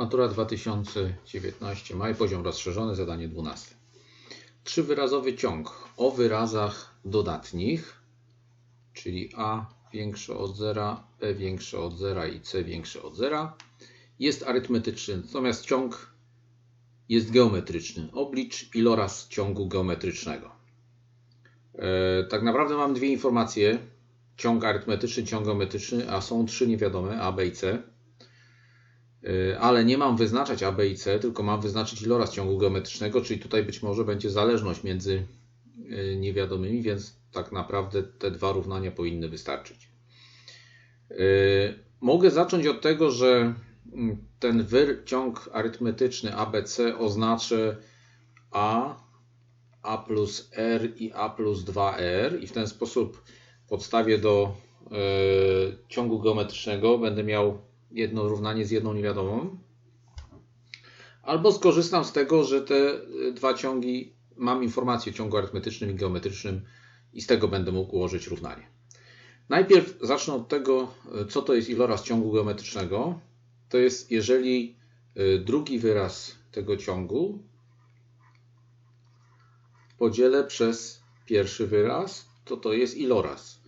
Matura 2019, maj, poziom rozszerzony, zadanie 12. Trzywyrazowy ciąg o wyrazach dodatnich, czyli a większe od zera, b większe od zera i c większe od zera, jest arytmetyczny, natomiast ciąg jest geometryczny. Oblicz iloraz ciągu geometrycznego. E, tak naprawdę mam dwie informacje. Ciąg arytmetyczny, ciąg geometryczny, a są trzy niewiadome, a, b i c. E, ale nie mam wyznaczać a, b i c, tylko mam wyznaczyć iloraz ciągu geometrycznego, czyli tutaj być może będzie zależność między e, niewiadomymi, więc tak naprawdę te dwa równania powinny wystarczyć. Mogę zacząć od tego, że mm, ten ciąg arytmetyczny ABC oznaczy A, A plus R i A plus 2R i w ten sposób podstawie do ciągu geometrycznego będę miał jedno równanie z jedną niewiadomą. Albo skorzystam z tego, że te e, dwa ciągi, mam informację o ciągu arytmetycznym i geometrycznym i z tego będę mógł ułożyć równanie. Najpierw zacznę od tego, e, co to jest iloraz ciągu geometrycznego. To jest, jeżeli drugi wyraz tego ciągu podzielę przez pierwszy wyraz, to to jest iloraz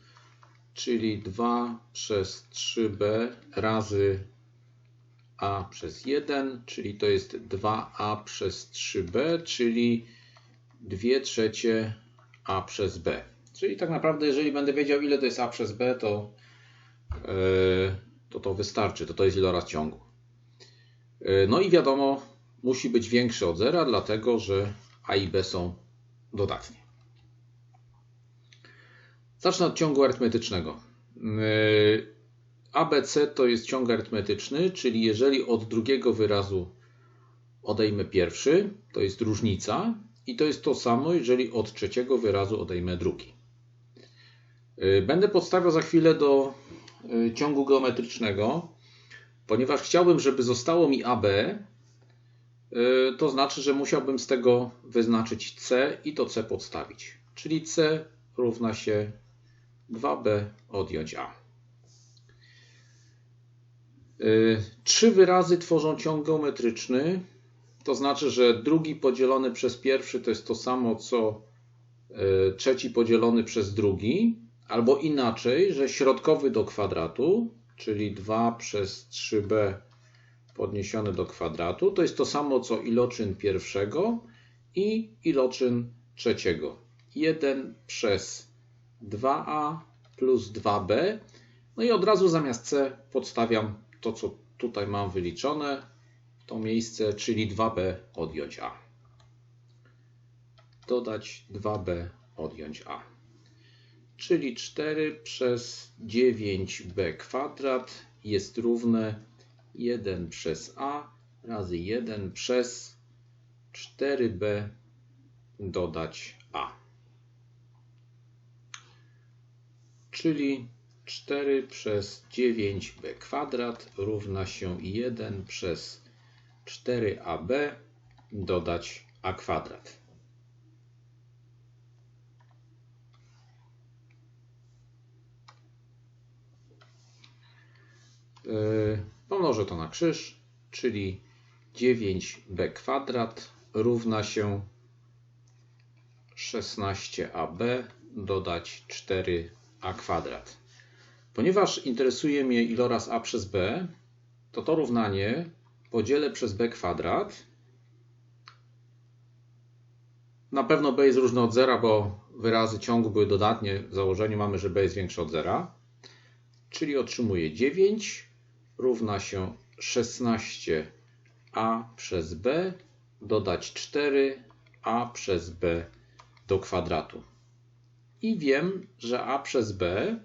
czyli 2 przez 3b razy a przez 1, czyli to jest 2a przez 3b, czyli 2 trzecie a przez b. Czyli tak naprawdę, jeżeli będę wiedział, ile to jest a przez b, to yy, to, to wystarczy. To to jest iloraz ciągu. Yy, no i wiadomo, musi być większy od zera, dlatego że a i b są dodatnie. Zacznę od ciągu arytmetycznego. Yy, ABC to jest ciąg arytmetyczny, czyli jeżeli od drugiego wyrazu odejmę pierwszy, to jest różnica i to jest to samo, jeżeli od trzeciego wyrazu odejmę drugi. Yy, będę podstawiał za chwilę do yy, ciągu geometrycznego, ponieważ chciałbym, żeby zostało mi AB, to znaczy, że musiałbym z tego wyznaczyć C i to C podstawić. Czyli C równa się 2b odjąć a. Y, trzy wyrazy tworzą ciąg geometryczny, to znaczy, że drugi podzielony przez pierwszy to jest to samo, co y, trzeci podzielony przez drugi, albo inaczej, że środkowy do kwadratu, czyli 2 przez 3b podniesione do kwadratu, to jest to samo, co iloczyn pierwszego i iloczyn trzeciego. 1 przez 2a plus 2b. No i od razu zamiast c podstawiam to, co tutaj mam wyliczone, to miejsce, czyli 2b odjąć a. Dodać 2b odjąć a. Czyli 4 przez 9b kwadrat jest równe 1 przez a razy 1 przez 4b dodać a. czyli 4 przez 9b kwadrat równa się 1 przez 4ab dodać a kwadrat. Yy, pomnożę to na krzyż, czyli 9b kwadrat równa się 16ab dodać 4 a kwadrat. Ponieważ interesuje mnie iloraz a przez b, to to równanie podzielę przez b kwadrat. Na pewno b jest różne od zera, bo wyrazy ciągu były dodatnie. W założeniu mamy, że b jest większe od zera. Czyli otrzymuję 9 równa się 16a przez b dodać 4a przez b do kwadratu i wiem, że a przez b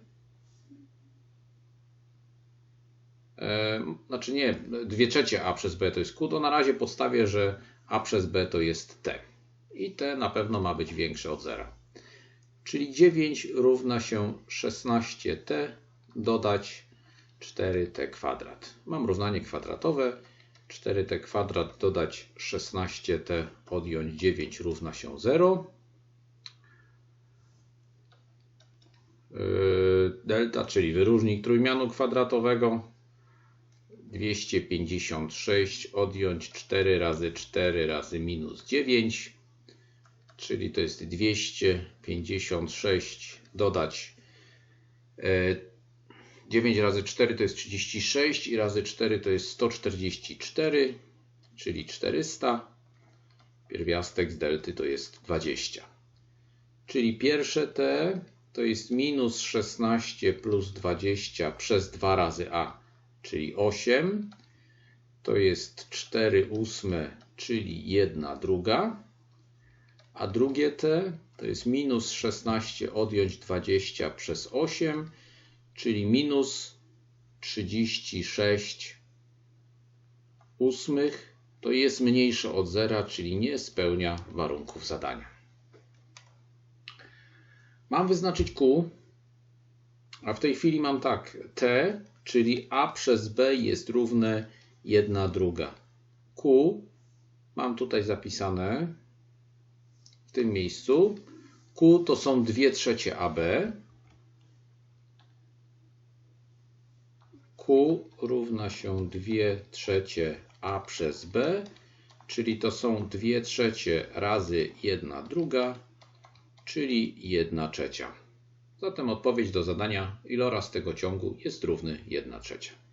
e, znaczy nie, 2 trzecie a przez b to jest q, to na razie podstawię, że a przez b to jest t. I t na pewno ma być większe od zera. Czyli 9 równa się 16t dodać 4t kwadrat. Mam równanie kwadratowe. 4t kwadrat dodać 16t odjąć 9 równa się 0. Yy, delta, czyli wyróżnik trójmianu kwadratowego. 256 odjąć 4 razy 4 razy minus 9, czyli to jest 256 dodać e, 9 razy 4 to jest 36 i razy 4 to jest 144, czyli 400. Pierwiastek z delty to jest 20. Czyli pierwsze t to jest minus 16 plus 20 przez 2 razy a, czyli 8. To jest 4 ósme, czyli 1 druga. A drugie t to jest minus 16 odjąć 20 przez 8, czyli minus 36 ósmych. To jest mniejsze od zera, czyli nie spełnia warunków zadania. Mam wyznaczyć Q, a w tej chwili mam tak, T, czyli A przez B jest równe 1 druga. Q mam tutaj zapisane w tym miejscu. Q to są 2 trzecie AB. Q równa się 2 trzecie A przez B, czyli to są 2 trzecie razy 1 druga, czyli 1 trzecia. Zatem odpowiedź do zadania iloraz tego ciągu jest równy 1 trzecia.